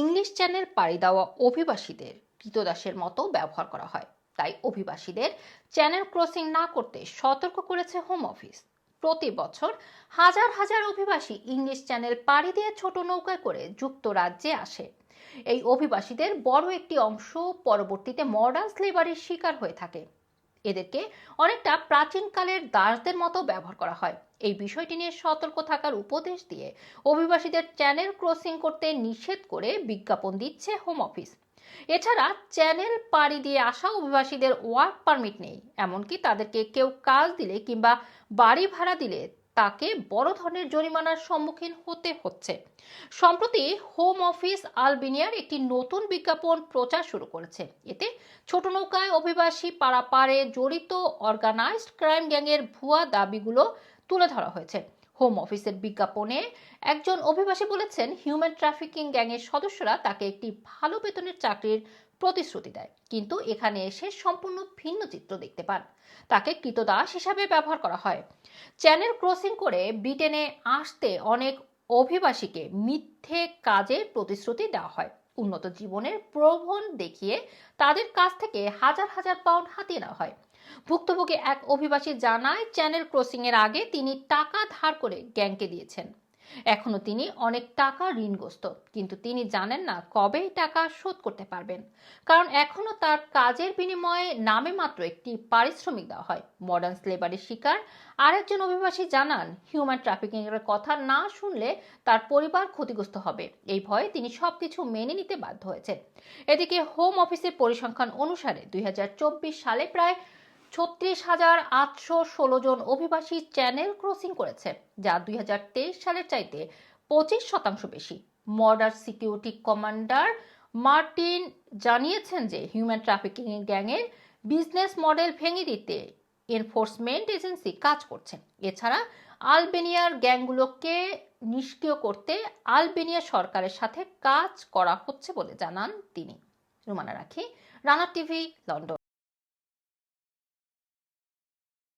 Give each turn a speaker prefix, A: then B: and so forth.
A: English channel পাড়ি দেওয়া অভিবাসীদের কৃতদাসের মতো ব্যবহার করা হয়। তাই অভিবাসীদের চ্যানেল ক্রসিং না করতে সতর্ক করেছে হোম অফিস। প্রতি বছর হাজার হাজার অভিবাসী ইংলিশ চ্যানেল পাড়ি দিয়ে ছোট নৌকায় করে যুক্তরাজ্যে আসে। এই অভিবাসীদের বড় একটি অংশ পরবর্তীতে মডার্ন স্লেভারির শিকার হয়ে থাকে। এদেরকে অনেকটা প্রাচীনকালের দাসদের মতো ব্যবহার করা হয়। এই বিষয়টি নিয়ে সতর্ক থাকার উপদেশ দিয়ে অভিবাসীদের চ্যানেল ক্রসিং করতে নিষেধ করে বিজ্ঞাপন দিচ্ছে হোম অফিস। এছাড়া চ্যানেল পাড়ি দিয়ে আসা অভিবাসীদের ওয়ার্ক পারমিট নেই। এমনকি তাদেরকে কেউ কাজ দিলে কিংবা বাড়ি ভাড়া দিলে তাকে বড় ধরনের জরিমানার সম্মুখীন হতে হচ্ছে। সম্প্রতি হোম অফিস আলবেনিয়ার একটি নতুন বিজ্ঞাপন প্রচার শুরু করেছে। এতে ছোট নৌকায় অভিবাসী পাড়াপাড়ে জড়িত অর্গানাইজড ক্রাইম গ্যাংয়ের ভুয়া দাবিগুলো তুলে ধরা হয়েছে। হোম অফিসের বিজ্ঞাপনে একজন অভিবাসী বলেছেন, হিউম্যান ট্রাফিকিং গ্যাংয়ের সদস্যরা তাকে একটি ভালো বেতনের চাকরির প্রতিশ্রুতি দেয়। কিন্তু এখানে এসে সম্পূর্ণ ভিন্ন চিত্র দেখতে পান। তাকে কৃতদাস হিসাবে ব্যবহার করা হয়। চ্যানেল ক্রসিং করে ব্রিটেনে আসতে অনেক অভিবাসীকে মিথ্যে কাজের প্রতিশ্রুতি দেওয়া হয়। উন্নত জীবনের প্রলোভন দেখিয়ে তাদের কাছ থেকে হাজার হাজার পাউন্ড হাতিয়ে নেওয়া হয়। ভুক্তভোগী এক অভিবাসী জানায়, চ্যানেল ক্রসিং এর আগে তিনি টাকা ধার করে গ্যাংকে দিয়েছেন। এখনও তিনি অনেক টাকা ঋণগ্রস্ত, কিন্তু তিনি জানেন না কবে টাকা শোধ করতে পারবেন। কারণ এখনও তার কাজের বিনিময়ে নামে মাত্র একটি পারিশ্রমিক দেওয়া হয়। মডার্ন স্লেভারির শিকার আরেকজন অভিবাসী জানান, হিউম্যান ট্রাফিকিং এর কথা না শুনলে তার পরিবার ক্ষতিগ্রস্ত হবে। এই ভয়ে তিনি সবকিছু মেনে নিতে বাধ্য হয়েছেন। এদিকে হোম অফিসের পরিসংখ্যান অনুসারে দুই হাজার চব্বিশ সালে প্রায় ছত্রিশ হাজার আটশো ষোলো জন অভিবাসী চ্যানেল ক্রসিং করেছে, যা দুই হাজার তেইশ সালের চাইতে পঁচিশ শতাংশ বেশি। মডার্ন সিকিউরিটি কমান্ডার মার্টিন জানিয়েছেন যে, হিউম্যান ট্রাফিকিং গ্যাংয়ের বিজনেস মডেল ভেঙে দিতে এনফোর্সমেন্ট এজেন্সি কাজ করছে। এছাড়া, আলবেনিয়ার গ্যাংগুলোকে নিষ্ক্রিয় করতে আলবেনিয়া সরকারের সাথে কাজ করা হচ্ছে বলে জানান তিনি। রুমানা রাখি, রানা টিভি, লন্ডন।